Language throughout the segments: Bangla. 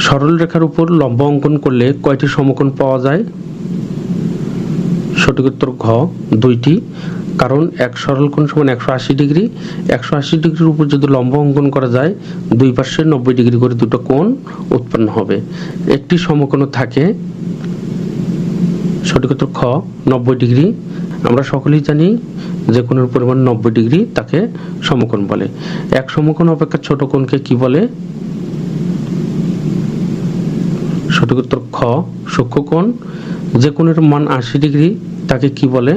সরল রেখার উপর লম্ব অঙ্কন করলে কয়টি সমকোণ পাওয়া যায়? সঠিক উত্তর ঘ, দুইটি। কারণ এক সরল কোণ সমান একশো আশি ডিগ্রি। একশো আশি ডিগ্রির উপর যদি লম্ব অঙ্কন করা যায়, দুই পাশে নব্বই ডিগ্রি করে দুটো কোণ উৎপন্ন হবে। একটি সমকোণ থাকে। সঠিক উত্তর খ, নব্বই ডিগ্রি। আমরা সকলেই জানি যে কোণের পরিমাণ নব্বই ডিগ্রি তাকে সমকোণ বলে। এক সমকোণ অপেক্ষা ছোট কোণকে কি বলে? সঠিক উত্তর খ সূক্ষ্মকোণ যে কোণের মান আশি ডিগ্রি তাকে কি বলে?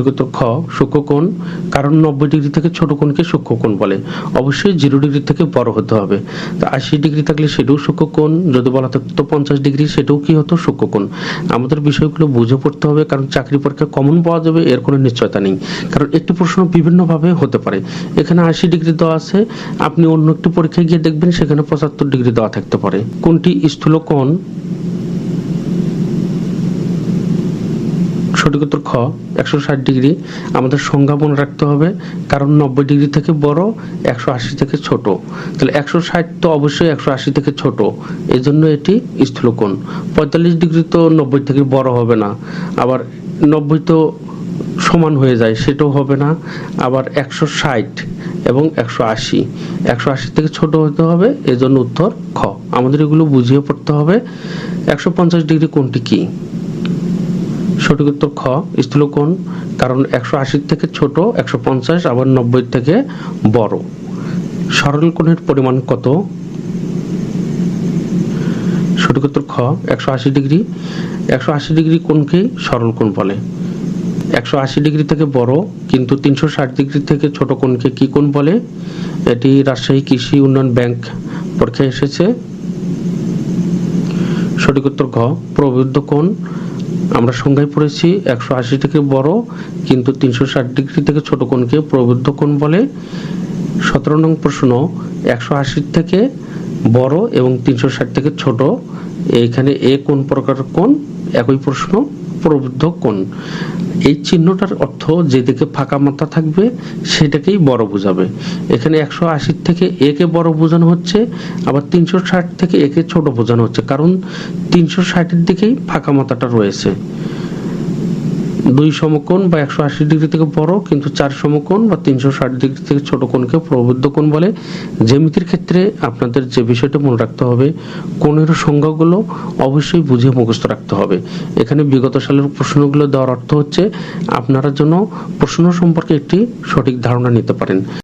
উত্তর খ, সূক্ষ্মকোণ। কারণ নব্বই ডিগ্রি থেকে ছোট কোণকে সূক্ষ্মকোণ বলে। অবশ্যই জিরো ডিগ্রি থেকে বড় হতে হবে। তো আশি ডিগ্রি থাকলে সেটাও সূক্ষ্মকোণ, যদি বলা থাকতো পঞ্চাশ ডিগ্রি, সেটাও কি হতো সূক্ষ্মকোণ। আমাদের বিষয়গুলো বুঝে পড়তে হবে, কারণ চাকরি পরীক্ষা কমন পাওয়া যাবে, এর কোনো নিশ্চয়তা নেই। কারণ একটি প্রশ্ন বিভিন্নভাবে হতে পারে। এখানে আশি ডিগ্রি দেওয়া আছে, আপনি অন্য একটি পরীক্ষায় গিয়ে দেখবেন সেখানে পঁচাত্তর ডিগ্রি দেওয়া থাকতে পারে। কোনটি স্থূল সঠিক উত্তর খ, একশো ষাট ডিগ্রি। আমাদের সংজ্ঞা মনে রাখতে হবে, কারণ নব্বই ডিগ্রি থেকে বড়, একশো আশি থেকে ছোট। তাহলে একশো ষাট তো অবশ্যই একশো আশি থেকে ছোট। এই জন্য এটি স্থূলকোণ। পঁয়তাল্লিশ ডিগ্রি তো নব্বই থেকে বড় হবে না। আবার নব্বই তো সমান হয়ে যায়, সেটাও হবে না। আবার একশো ষাট এবং একশো আশি। একশো আশি থেকে ছোট হতে হবে, এজন্য উত্তর খ। আমাদের এগুলো বুঝিয়ে পড়তে হবে। একশো পঞ্চাশ ডিগ্রি কোনটি কি? সঠিক উত্তর খ, স্থূলকোণ, কারণ একশো আশির থেকে ছোট, একশো পঞ্চাশ, আবার নব্বই থেকে বড়। সরল কোণের পরিমাণ কত? সঠিক উত্তর খ, একশো আশি ডিগ্রি। একশো আশি ডিগ্রি কোণকেই সরল কোণ বলে। একশো আশি ডিগ্রি থেকে বড়, কিন্তু তিনশো ষাট ডিগ্রি থেকে ছোট কোণকে কি কোণ বলে? এটি রাজশাহী কৃষি উন্নয়ন ব্যাংক পরীক্ষায় এসেছে। সঠিক উত্তর ঘ প্রবৃদ্ধ কোণ আমরা সংজ্ঞায় পড়েছি একশো আশি থেকে বড়, কিন্তু তিনশো ষাট ডিগ্রি থেকে ছোট কোণকে প্রবুদ্ধ কোণ বলে। সতেরো নং প্রশ্ন, একশো আশি থেকে বড় এবং তিনশো ষাট থেকে ছোট। এখানে এ কোন প্রকার কোন একই প্রশ্ন। প্রবৃদ্ধ কোন এই চিহ্নটার অর্থ যেদিকে ফাঁকা মাথা থাকবে, সেটাকেই বড় বোঝাবে। এখানে একশো আশির থেকে একে বড় বোঝানো হচ্ছে, আবার তিনশো ষাট থেকে একে ছোট বোঝানো হচ্ছে, কারণ তিনশো ষাটের দিকেই ফাঁকা মাথাটা রয়েছে। দুই সমকোণ বা একশো আশি ডিগ্রি থেকে বড়, কিন্তু চার সমকোণ বা তিনশো ষাট ডিগ্রি থেকে ছোট কোণকে প্রবুদ্ধ কোণ বলে। জ্যামিতির ক্ষেত্রে আপনাদের যে বিষয়টা মনে রাখতে হবে, কোণের সংজ্ঞাগুলো অবশ্যই বুঝে মুখস্থ রাখতে হবে। এখানে বিগত সালের প্রশ্নগুলো দেওয়ার অর্থ হচ্ছে, আপনারা যেন প্রশ্ন সম্পর্কে একটি সঠিক ধারণা নিতে পারেন।